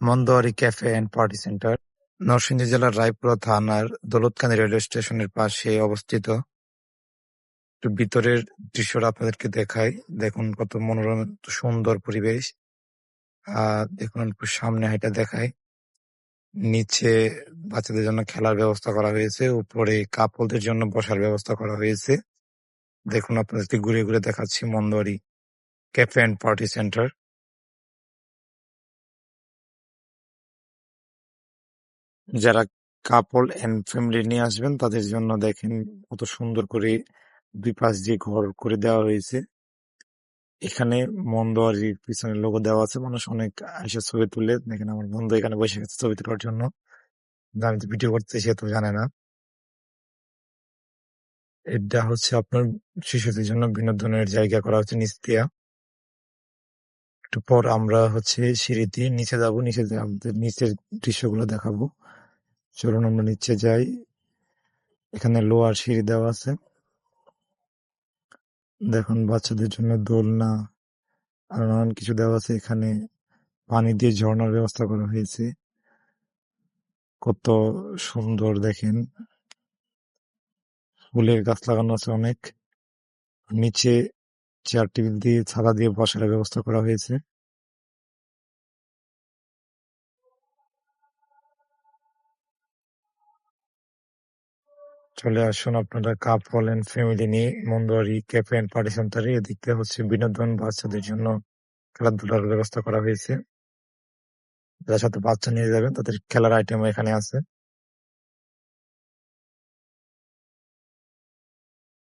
Mandoari cafe and party centre, Narsingdi জেলার রায়পুরা থানার Daulatkandi railway স্টেশনের পাশে অবস্থিত। একটু ভিতরের দৃশ্যটা আপনাদেরকে দেখাই। দেখুন কত মনোরম, সুন্দর পরিবেশ। আহ দেখুন একটু সামনে হাইটা দেখাই। নিচে বাচ্চাদের জন্য খেলার ব্যবস্থা করা হয়েছে। উপরে কাপলদের জন্য বসার ব্যবস্থা করা হয়েছে। দেখুন আপনাদেরকে ঘুরে ঘুরে দেখাচ্ছি Mandoari cafe and party centre. যারা কাপল এন্ড ফ্যামিলি নিয়ে আসবেন, তাদের জন্য দেখেন কত সুন্দর করে দুই পাশ দিয়ে ঘর করে দেওয়া হয়েছে। এখানে মন্দোয়ারির পিছনে লোগো দেওয়া আছে, মানুষ অনেক এসে ছবি তুলে। দেখেন আমার বন্ধু এখানে বসে গেছে ছবি তোলার জন্য। আমি তো ভিডিও করতে সে তো জানে না। এটা হচ্ছে আপনার শিশুদের জন্য বিনোদনের জায়গা করা হচ্ছে নিচ দিয়া। একটু পর আমরা হচ্ছে সিঁড়ি দিয়ে নিচে যাব, নিচে আমাদের নিচের দৃশ্যগুলো দেখাবো। চলুন আমরা নিচে যাই। এখানে লোহার সিঁড়ি দেওয়া আছে। দেখুন, বাচ্চাদের জন্য দোলনা আর নানান কিছু দেওয়া আছে। এখানে পানি দিয়ে ঝর্ণার ব্যবস্থা করা হয়েছে। কত সুন্দর দেখেন। ফুলের গাছ লাগানো আছে অনেক। নিচে চেয়ার টেবিল দিয়ে ছাতা দিয়ে বসার ব্যবস্থা করা হয়েছে। চলে আসুন আপনারা কাপ বলেন, ফ্যামিলি নিয়ে মন্দারি ক্যাফে এন্ড পার্টি সেন্টারে এদিকে হচ্ছে বিনোদন, বাচ্চাদের জন্য খেলাধুলার ব্যবস্থা করা হয়েছে। যার সাথে বাচ্চা নিয়ে যাবেন, তাদের খেলার আইটেম এখানে আছে।